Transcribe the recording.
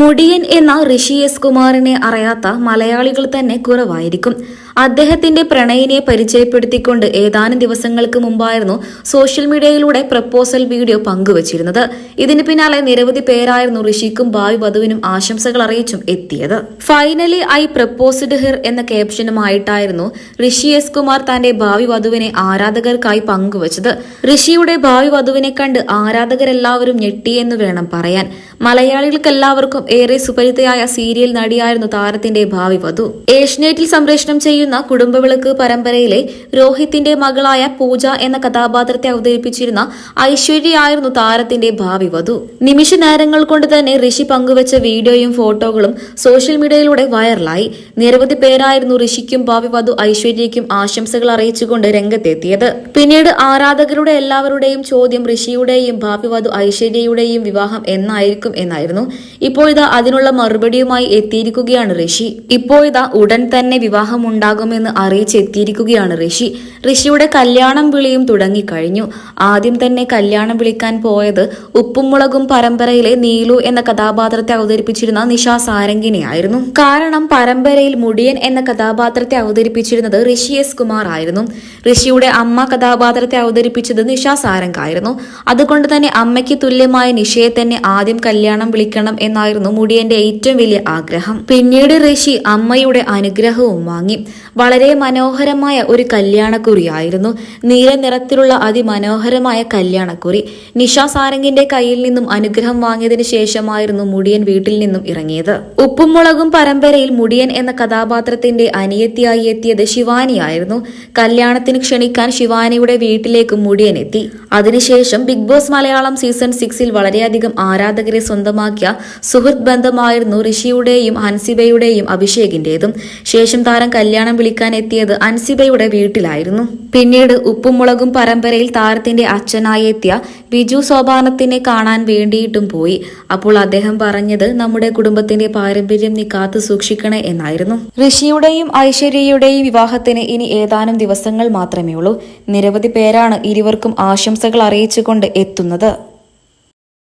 മുടിയൻ എന്ന ഋഷി എസ് കുമാറിനെ അറിയാത്ത മലയാളികൾ തന്നെ കുറവായിരിക്കും. അദ്ദേഹത്തിന്റെ പ്രണയിനെ പരിചയപ്പെടുത്തിക്കൊണ്ട് ഏതാനും ദിവസങ്ങൾക്ക് മുമ്പായിരുന്നു സോഷ്യൽ മീഡിയയിലൂടെ പ്രപ്പോസൽ വീഡിയോ പങ്കുവച്ചിരുന്നത്. ഇതിന് പിന്നാലെ നിരവധി പേരായിരുന്നു ഋഷിക്കും ഭാവി വധുവിനും ആശംസകൾ അറിയിച്ചും എത്തിയത്. ഫൈനലി ഐ പ്രപ്പോസ്ഡ് ഹിർ എന്ന ക്യാപ്ഷനുമായിട്ടായിരുന്നു ഋഷി എസ് കുമാർ തന്റെ ഭാവി വധുവിനെ ആരാധകർക്കായി പങ്കുവച്ചത്. ഋഷിയുടെ ഭാവി വധുവിനെ കണ്ട് ആരാധകരെല്ലാവരും ഞെട്ടി എന്ന് വേണം പറയാൻ. മലയാളികൾക്കെല്ലാവർക്കും ഏറെ സുപരിതയായ സീരിയൽ നടിയായിരുന്നു താരത്തിന്റെ ഭാവി വധു. ഏഷ്യനെറ്റിൽ സംപ്രേഷണം ചെയ്യുന്ന കുടുംബവിളക്ക് പരമ്പരയിലെ രോഹിത്തിന്റെ മകളായ പൂജ എന്ന കഥാപാത്രത്തെ അവതരിപ്പിച്ചിരുന്ന ഐശ്വര്യയായിരുന്നു താരത്തിന്റെ ഭാവി വധു. നിമിഷ നേരങ്ങൾ കൊണ്ട് തന്നെ ഋഷി പങ്കുവച്ച വീഡിയോയും ഫോട്ടോകളും സോഷ്യൽ മീഡിയയിലൂടെ വൈറലായി. നിരവധി പേരായിരുന്നു ഋഷിക്കും ഭാവി വധു ഐശ്വര്യയ്ക്കും ആശംസകൾ അറിയിച്ചുകൊണ്ട് രംഗത്തെത്തിയത്. പിന്നീട് ആരാധകരുടെ എല്ലാവരുടെയും ചോദ്യം ഋഷിയുടെയും ഭാവി വധു ഐശ്വര്യയുടെയും വിവാഹം എന്നായിരിക്കും എന്നായിരുന്നു. ഇപ്പോഴിതാ അതിനുള്ള മറുപടിയുമായി എത്തിയിരിക്കുകയാണ് ഋഷി. ഇപ്പോഴിതാ ഉടൻ തന്നെ വിവാഹം ഉണ്ടാകുമെന്ന് അറിയിച്ചെത്തിയിരിക്കുകയാണ് ഋഷി. ഋഷിയുടെ കല്യാണം വിളിയും തുടങ്ങിക്കഴിഞ്ഞു. ആദ്യം തന്നെ കല്യാണം വിളിക്കാൻ പോയത് ഉപ്പും മുളകും പരമ്പരയിലെ നീലു എന്ന കഥാപാത്രത്തെ അവതരിപ്പിച്ചിരുന്ന നിഷ സാരംഗിനെയായിരുന്നു. കാരണം പരമ്പരയിൽ മുടിയൻ എന്ന കഥാപാത്രത്തെ അവതരിപ്പിച്ചിരുന്നത് ഋഷി എസ് കുമാർ ആയിരുന്നു. ഋഷിയുടെ അമ്മ കഥാപാത്രത്തെ അവതരിപ്പിച്ചത് നിഷ സാരംഗായിരുന്നു. അതുകൊണ്ട് തന്നെ അമ്മയ്ക്ക് തുല്യമായ നിഷയെ തന്നെ ആദ്യം കല്യാണം വിളിക്കണം എന്നായിരുന്നു മുടിയന്റെ ഏറ്റവും വലിയ ആഗ്രഹം. പിന്നീട് ഋഷി അമ്മയുടെ അനുഗ്രഹവും വാങ്ങി. വളരെ മനോഹരമായ ഒരു കല്യാണക്കുറിയായിരുന്നു നീല നിറത്തിലുള്ള അതിമനോഹരമായ കല്യാണക്കുറി. നിഷ സാരംഗിന്റെ കയ്യിൽ നിന്നും അനുഗ്രഹം വാങ്ങിയതിനു ശേഷമായിരുന്നു മുടിയൻ വീട്ടിൽ നിന്നും ഇറങ്ങിയത്. ഉപ്പും മുളകും പരമ്പരയിൽ മുടിയൻ എന്ന കഥാപാത്രത്തിന്റെ അനിയത്തിയായി എത്തിയത് ശിവാനിയായിരുന്നു കല്യാണത്തിന് ക്ഷണിക്കാൻ ശിവാനിയുടെ വീട്ടിലേക്ക് മുടിയൻ എത്തി. അതിനുശേഷം ബിഗ് ബോസ് മലയാളം സീസൺ സിക്സിൽ വളരെയധികം ആരാധകരെ സ്വന്തമാക്കിയ സുഹൃത്ത് ബന്ധമായിരുന്നു ഋഷിയുടെയും ഹൻസിബയുടെയും അഭിഷേകിന്റേതും. ശേഷം താരം കല്യാണം വിളിക്കാൻ എത്തിയത് അൻസിബയുടെ വീട്ടിലായിരുന്നു. പിന്നീട് ഉപ്പും മുളകും പരമ്പരയിൽ താരത്തിന്റെ അച്ഛനായി എത്തിയ ബിജു സോപാനത്തിനെ കാണാൻ വേണ്ടിയിട്ടും പോയി. അപ്പോൾ അദ്ദേഹം പറഞ്ഞത് നമ്മുടെ കുടുംബത്തിന്റെ പാരമ്പര്യം നീ കാത്തു സൂക്ഷിക്കണേ എന്നായിരുന്നു. ഋഷിയുടെയും ഐശ്വര്യയുടെയും വിവാഹത്തിന് ഇനി ഏതാനും ദിവസങ്ങൾ മാത്രമേ ഉള്ളൂ നിരവധി പേരാണ് ഇരുവർക്കും ആശംസകൾ അറിയിച്ചുകൊണ്ട് എത്തുന്നത്.